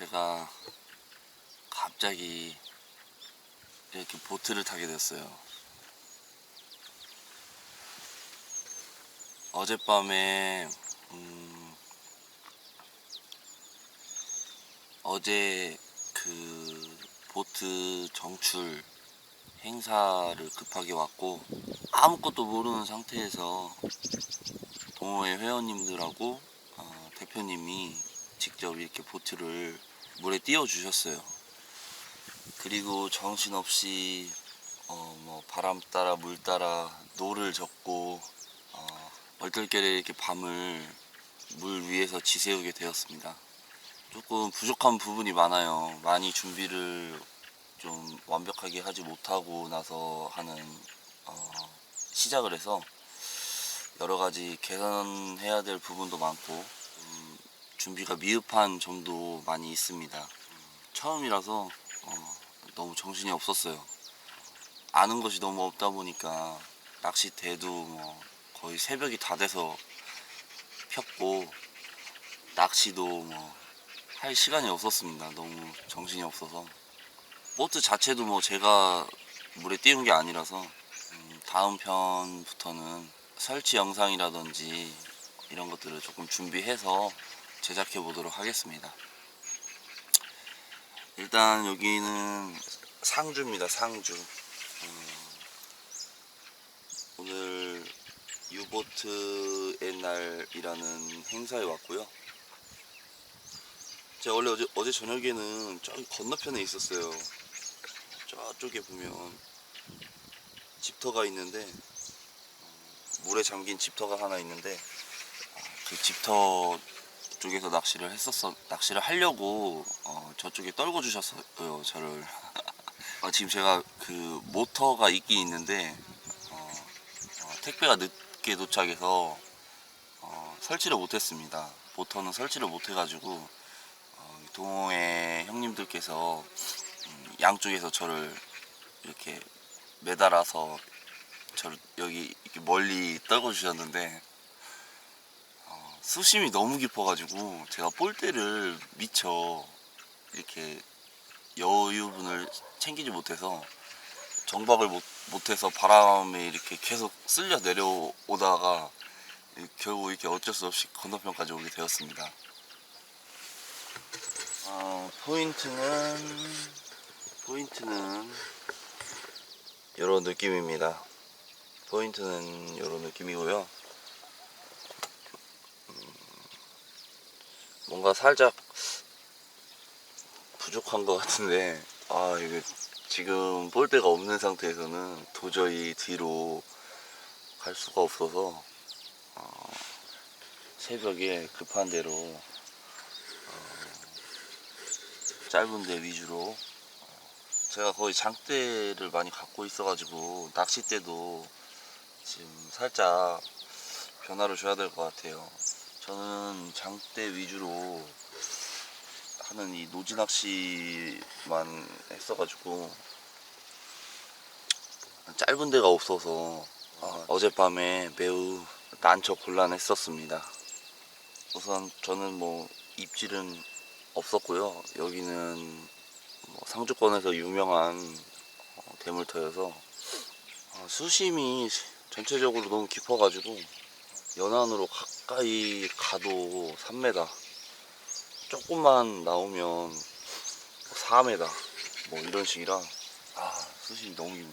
제가 갑자기 이렇게 보트를 타게 됐어요. 어젯밤에 음, 어제 그 보트 정출 행사를 급하게 왔고 아무것도 모르는 상태에서 동호회 회원님들하고 어, 대표님이 직접 이렇게 보트를 물에 띄워 주셨어요. 그리고 정신없이 어, 뭐 바람 따라 물 따라 노를 젓고 어, 얼떨결에 이렇게 밤을 물 위에서 지새우게 되었습니다. 조금 부족한 부분이 많아요. 많이 준비를 좀 완벽하게 하지 못하고 나서 하는 어, 시작을 해서 여러 가지 개선해야 될 부분도 많고 음, 준비가 미흡한 점도 많이 있습니다. 음, 처음이라서 어, 너무 정신이 없었어요. 아는 것이 너무 없다 보니까 낚싯대도 뭐 거의 새벽이 다 돼서 폈고 낚시도 뭐 할 시간이 없었습니다. 너무 정신이 없어서 보트 자체도 뭐 제가 물에 띄운 게 아니라서 음, 다음 편부터는 설치 영상이라든지 이런 것들을 조금 준비해서 제작해 보도록 하겠습니다. 일단 여기는 상주입니다. 상주. 음, 오늘 유보트의 날이라는 행사에 왔고요. 제가 원래 어제, 어제 저녁에는 저기 건너편에 있었어요. 저쪽에 보면 집터가 있는데 물에 잠긴 집터가 하나 있는데 아, 그 집터 쪽에서 낚시를 했었어 낚시를 하려고 어, 저쪽에 떨궈 주셨어요 저를. 아, 지금 제가 그 모터가 있긴 있는데 어, 어, 택배가 늦게 도착해서 어, 설치를 못했습니다. 모터는 설치를 못해가지고 어, 동호회 형님들께서 음, 양쪽에서 저를 이렇게 매달아서 저를 여기 멀리 떨궈 주셨는데 어, 수심이 너무 깊어가지고 제가 볼대를 미처 이렇게 여유분을 챙기지 못해서 정박을 못, 못해서 바람에 이렇게 계속 쓸려 내려오다가 결국 이렇게 어쩔 수 없이 건너편까지 오게 되었습니다. 어, 포인트는 포인트는 이런 느낌입니다. 포인트는 이런 느낌이고요. 뭔가 살짝 부족한 것 같은데, 아, 이게 지금 볼데가 없는 상태에서는 도저히 뒤로 갈 수가 없어서, 어, 새벽에 급한 대로, 어, 짧은 데 위주로, 제가 거의 장대를 많이 갖고 있어가지고, 낚싯대도 지금 살짝 변화를 줘야 될 것 같아요. 저는 장대 위주로 하는 이 노지 낚시만 했어가지고 짧은 데가 없어서 아, 어젯밤에 매우 난처 곤란했었습니다. 우선 저는 뭐 입질은 없었고요. 여기는 뭐 상주권에서 유명한 어, 대물터여서 어, 수심이 전체적으로 너무 깊어가지고 연안으로 가까이 가도 3m 조금만 나오면 4m 뭐 이런 식이라. 아 수심이 너무 깊네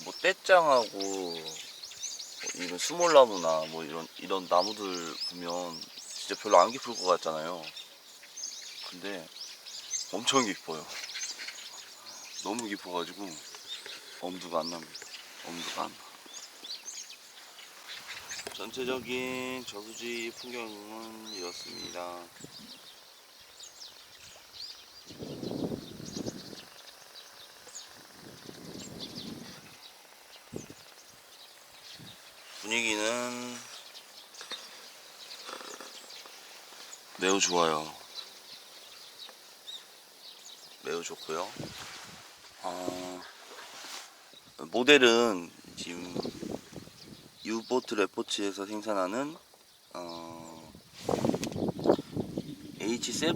뭐 떼짱하고 뭐 이런 수몰나무나 뭐 이런 이런 나무들 보면 진짜 별로 안 깊을 것 같잖아요. 근데 엄청 깊어요. 너무 깊어가지고 엄두가 안 납니다. 엄두가 안 나. 전체적인 저수지 풍경은 이렇습니다. 분위기는 매우 좋아요. 매우 좋고요. 어, 모델은 지금 유보트 레포츠에서 생산하는 어, H7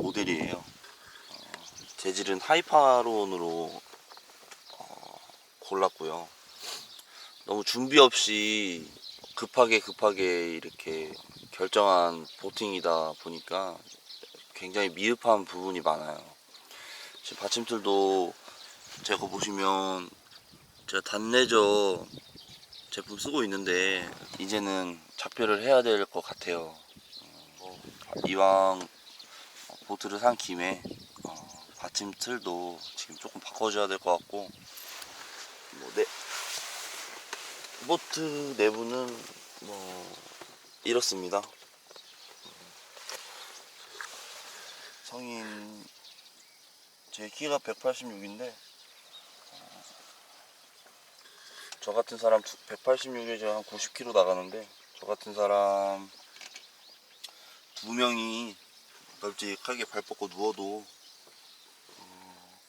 모델이에요. 어, 재질은 하이파론으로 어, 골랐고요. 너무 준비 없이 급하게 급하게 이렇게 결정한 보팅이다 보니까 굉장히 미흡한 부분이 많아요. 지금 받침틀도 제가 보시면 제가 단내저 제품 쓰고 있는데 이제는 작별을 해야 될 것 같아요. 어, 이왕 보트를 산 김에 어, 받침틀도 지금 조금 바꿔줘야 될 것 같고 뭐 네, 보트 내부는 뭐 이렇습니다. 성인 제 키가 186인데 저 같은 사람 186에 제가 한 90kg 나가는데 저 같은 사람 두 명이 널찍하게 발 뻗고 누워도 어,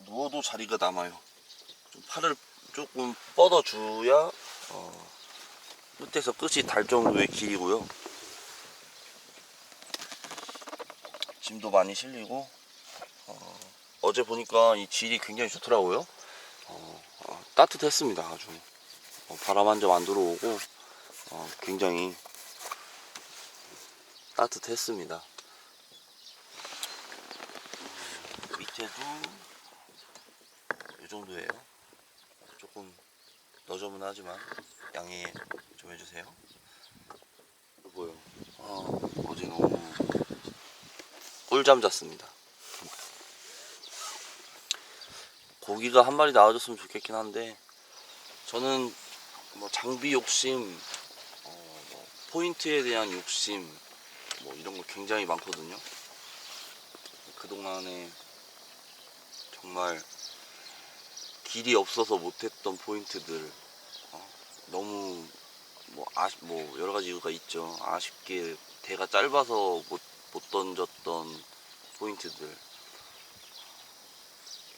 누워도 자리가 남아요. 좀 팔을 조금 뻗어줘야 어, 끝에서 끝이 달 정도의 길이고요. 짐도 많이 실리고 어, 제 보니까 이 질이 굉장히 좋더라고요. 어, 어, 따뜻했습니다. 아주 어, 바람 한 점 안 들어오고 어, 굉장히 따뜻했습니다. 음, 밑에도 이 정도예요. 조금 너저분하지만 양해 좀 해주세요. 뭐요? 아, 어제 너무 꿀잠 잤습니다. 고기가 한 마리 나와줬으면 좋겠긴 한데 저는 뭐 장비 욕심, 어, 뭐 포인트에 대한 욕심 뭐 이런 거 굉장히 많거든요. 그 동안에 정말 길이 없어서 못했던 포인트들 어, 너무 뭐, 아쉽, 뭐 여러 가지 이유가 있죠. 아쉽게 대가 짧아서 못, 못 던졌던 포인트들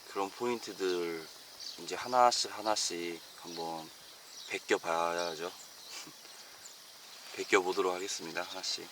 그런 포인트들 이제 하나씩 하나씩 한번 베껴 봐야죠. 베껴 보도록 하겠습니다. 하나씩.